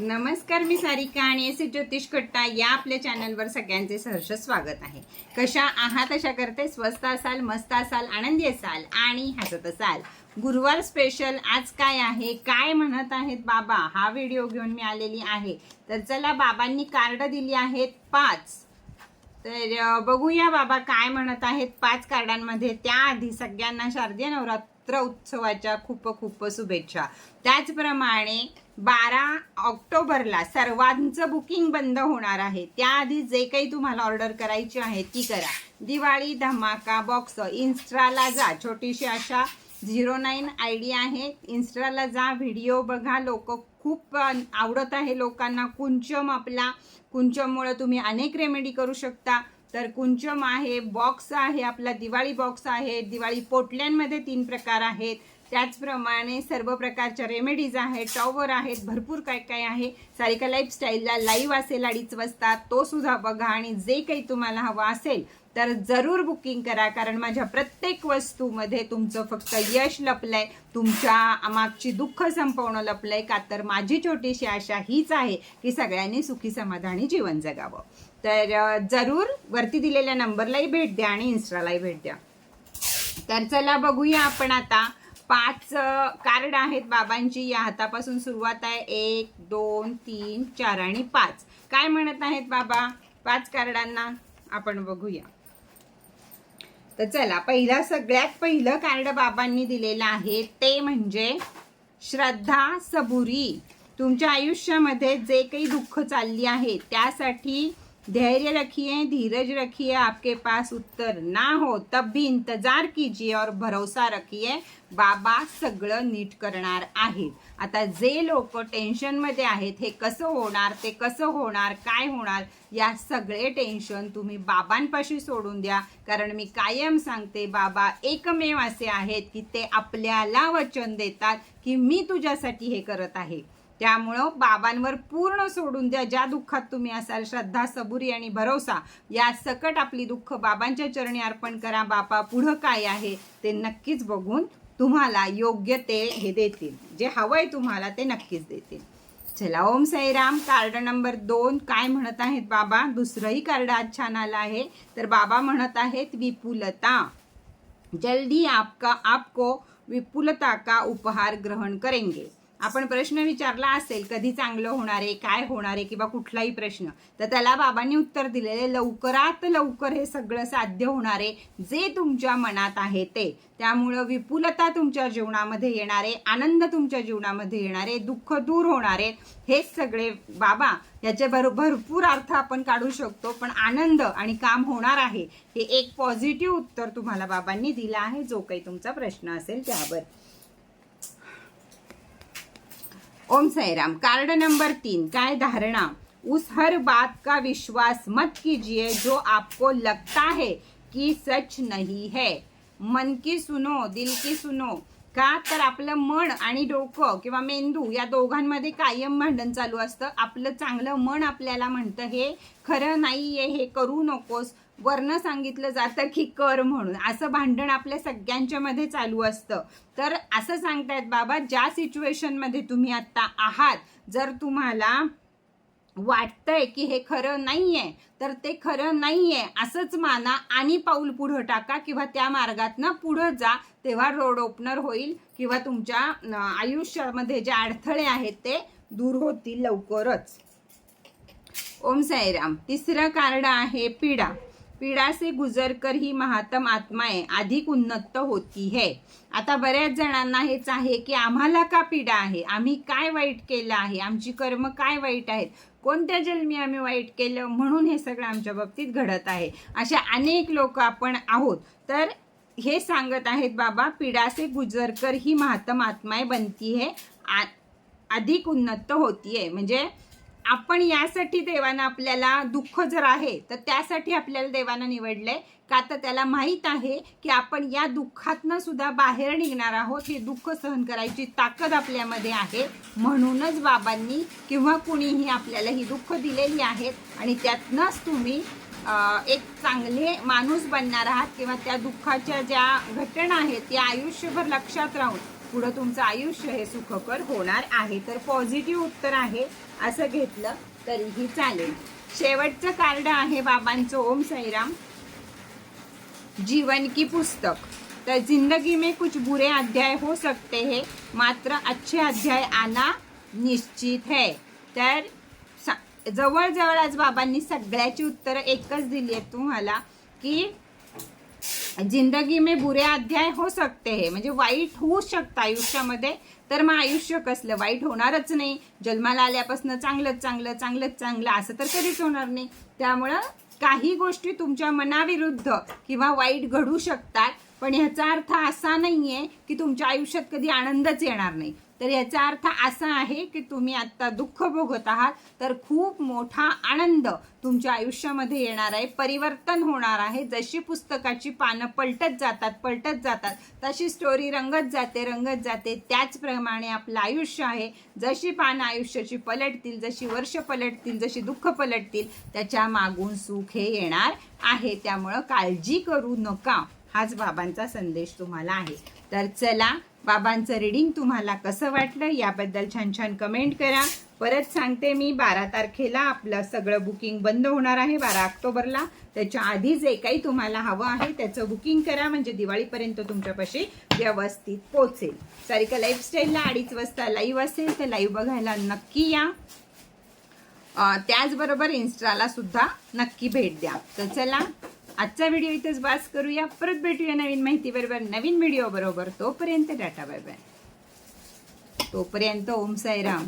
नमस्कार मी सारिका आणि एस ज्योतिष कट्टा या आपल्या चॅनलवर सगळ्यांचे सहर्ष स्वागत आहे. कशा आहात अशा करते स्वस्त असाल मस्त असाल आनंदी असाल आणि हसत असाल. गुरुवार स्पेशल आज काय आहे काय म्हणत आहेत बाबा? हा व्हिडिओ घेऊन मी आलेली आहे. तर चला बाबांनी कार्ड दिली आहेत पाच. तर बघूया बाबा काय म्हणत आहेत पाच कार्डांमध्ये. त्याआधी सगळ्यांना शारदीय नवरात्र उत्सवाच्या खूप खूप शुभेच्छा. त्याचप्रमाणे बारा ऑक्टोबरला सर्वांचं बुकिंग बंद होणार आहे. त्याआधी जे काही तुम्हाला ऑर्डर करायची आहे ती करा. दिवाळी धमाका बॉक्स इन्स्टाला जा. छोटीशी अशा झिरो नाईन आय डी आहे. इन्स्टाला जा. व्हिडिओ बघा. लोक खूप आवडत आहे लोकांना. कुंचम आपला. कुंचममुळे तुम्ही अनेक रेमेडी करू शकता. तर कुंचम आहे बॉक्स आहे आपला दिवाळी बॉक्स आहे. दिवाळी पोटल्यांमध्ये तीन प्रकार आहेत. त्याचप्रमाणे सर्व प्रकारच्या रेमेडीज आहेत टॉवर आहेत भरपूर काय काय आहे. सारिका लाईफस्टाईलला लाईव्ह असेल अडीच वाजता तो सुद्धा बघा आणि जे काही तुम्हाला हवं असेल तर जरूर बुकिंग करा. कारण माझ्या प्रत्येक वस्तूमध्ये तुमचं फक्त यश लपलंय तुमच्या मागची दुःख संपवणं लपलंय का तर माझी छोटीशी आशा हीच आहे की सगळ्यांनी सुखी समाधानी जीवन जगावं. तर जरूर वरती दिलेल्या नंबरलाही भेट द्या आणि इन्स्टालाही भेट द्या. तर चला बघूया आपण आता पाच कार्ड आहेत बाबांची. या हातापासून सुरुवात आहे. एक दोन तीन चार आणि पाच. काय म्हणत आहेत बाबा? पाच कार्डांना आपण बघूया. तर चला पहिला सगळ्यात पहिलं कार्ड बाबांनी दिलेलं आहे. ते म्हणजे श्रद्धा सबुरी. तुमच्या आयुष्यामध्ये जे काही दुःख चालली आहे त्यासाठी धैर्य रखिए धीरज रखिए आपके पास उत्तर ना हो तब भी इंतजार कीजिए और भरोसा रखिए बाबा सगळं नीट करणार आहेत. आता जे लोक टेन्शनमध्ये आहेत हे कसं होणार ते कसं होणार काय होणार या सगळे टेन्शन तुम्ही बाबांपाशी सोडून द्या. कारण मी कायम सांगते बाबा एकमेव असे आहेत की ते आपल्याला वचन देतात की मी तुझ्यासाठी हे करत आहे. त्यामुळं बाबांवर पूर्ण सोडून द्या. ज्या दुःखात तुम्ही असाल श्रद्धा सबुरी आणि भरोसा या सकट आपली दुःख बाबांच्या चरणी अर्पण करा. बाबा पुढं काय आहे ते नक्कीच बघून तुम्हाला योग्य ते हे देतील. जे हवंय तुम्हाला ते नक्कीच देतील. चला ओम साईराम. कार्ड नंबर दोन. काय म्हणत आहेत बाबा? दुसरंही कार्ड आज छान आलं आहे. तर बाबा म्हणत आहेत विपुलता. जल्दी आपका आपको विपुलता का उपहार ग्रहण करेंगे. आपण प्रश्न विचारला असेल कधी चांगलं होणार आहे काय होणार आहे किंवा कुठलाही प्रश्न तर त्याला बाबांनी उत्तर दिलेले लवकरात लवकर हे सगळं साध्य होणार आहे जे तुमच्या मनात आहे ते. त्यामुळं विपुलता तुमच्या जीवनामध्ये येणार आहे आनंद तुमच्या जीवनामध्ये येणार आहे दुःख दूर होणार आहे. हेच सगळे बाबा याचे भर भरपूर अर्थ आपण काढू शकतो पण आनंद आणि काम होणार आहे हे एक पॉझिटिव्ह उत्तर तुम्हाला बाबांनी दिलं आहे जो काही तुमचा प्रश्न असेल त्यावर. ओम साईराम कार्ड नंबर तीन काय धारणा? उस हर बात का विश्वास मत कीजिए जो आपको लगता है कि सच नहीं है। मन की सुनो दिल की सुनो। का तर आपलं मन आणि डोकं किंवा मेंदू या दोघांमध्ये कायम भांडण चालू असतं? आपलं चांगलं मन आपल्याला म्हणतं हे खरं नाही आहे हे करू नकोस. वर्ण सांगितलं जातं की कर म्हणून. असं भांडण आपल्या सगळ्यांच्या मध्ये चालू असतं. तर असं सांगतायत बाबा ज्या सिच्युएशनमध्ये तुम्ही आता आहात जर तुम्हाला वाटतंय की हे खरं नाहीये तर ते खरं नाहीये असंच माना आणि पाऊल पुढं टाका किंवा त्या मार्गातनं पुढं जा तेव्हा रोड ओपनर होईल किंवा तुमच्या आयुष्यामध्ये जे अडथळे आहेत ते दूर होतील लवकरच. ओम साईराम. तिसरं कार्ड आहे पीडा. पीडा से गुजर कर ही महात्म आत्माएं अधिक उन्नत होती है. आता बऱ्याच जणांना हेच आहे की आम्हाला का पीडा आहे? आम्ही काय वाईट केलं आहे? आमची कर्म काय वाईट आहेत? कोणत्या जन्मी आम्ही वाईट केलं? म्हणून हे सगळं आमच्या बाबतीत घडत आहे. अशा अनेक लोक आपण आहोत. तर हे सांगत आहेत बाबा पीडा से गुजर कर ही महात्म आत्माएं बनती है. आ- अधिक उन्नत होती आहे म्हणजे आपण यासाठी देवानं आपल्याला दुःख जर आहे तर त्यासाठी आपल्याला देवानं निवडलंय. का तर त्याला माहीत आहे की आपण या दुःखातनं सुद्धा बाहेर निघणार आहोत हे दुःख सहन करायची ताकद आपल्यामध्ये आहे. म्हणूनच बाबांनी किंवा कुणीही आपल्याला ही दुःख दिलेली आहेत आणि त्यातनंच तुम्ही एक चांगले माणूस बनणार आहात किंवा त्या दुःखाच्या ज्या घटना आहेत त्या आयुष्यभर लक्षात राहून पुढं तुमचं आयुष्य हे सुखकर होणार आहे. तर पॉझिटिव्ह उत्तर आहे असं घेतलं तरीही चालेल. शेवटचं कार्ड आहे बाबांचं ओम साईराम. जीवन की पुस्तक. तर जिंदगी में कुछ बुरे अध्याय हो सकते हैं मात्र अच्छे अध्याय आना निश्चित है. तर जवळजवळ आज बाबांनी सगळ्याची उत्तरं एकच दिली आहेत तुम्हाला की जिंदगी में बुरे अध्याय हो सकते हे. म्हणजे वाईट होऊ शकतं आयुष्यामध्ये तर मग आयुष्य कसलं? वाईट होणारच नाही. जन्माला आल्यापासून चांगलंच चांगलं चांगलंच चांगलं असं तर कधीच होणार नाही. त्यामुळं काही गोष्टी तुमच्या मनाविरुद्ध किंवा वाईट घडू शकतात पण ह्याचा अर्थ असा नाहीये की तुमच्या आयुष्यात कधी आनंदच येणार नाही. तर याचा अर्थ असा आहे की तुम्ही आत्ता दुःख भोगत आहात तर खूप मोठा आनंद तुमच्या आयुष्यामध्ये येणार आहे परिवर्तन होणार आहे. जशी पुस्तकाची पानं पलटत जातात पलटत जातात तशी स्टोरी रंगत जाते रंगत जाते. त्याचप्रमाणे आपलं आयुष्य आहे. जशी पानं आयुष्याची पलटतील जशी वर्ष पलटतील जशी दुःख पलटतील त्याच्या मागून सुख हे येणार आहे. त्यामुळं काळजी करू नका. हाच बाबांचा संदेश तुम्हाला आहे. तर चला बाबांचं रिडिंग तुम्हाला कसं वाटलं याबद्दल छान छान कमेंट करा. परत सांगते मी बारा तारखेला आपलं सगळं बुकिंग बंद होणार आहे बारा ऑक्टोबरला. त्याच्या आधी जे काही तुम्हाला हवं आहे त्याचं बुकिंग करा म्हणजे दिवाळीपर्यंत तुमच्यापाशी व्यवस्थित पोचेल सारिका लाईफस्टाईलला अडीच वाजता लाईव्ह असेल तर लाईव्ह बघायला नक्की या. त्याचबरोबर इन्स्टाला सुद्धा नक्की भेट द्या. तर चला आजचा व्हिडिओ इथेच बास करूया. परत भेटूया नवीन माहिती बरोबर नवीन व्हिडिओ बरोबर तोपर्यंत डाटा बाय बाय. तोपर्यंत ओम साईराम.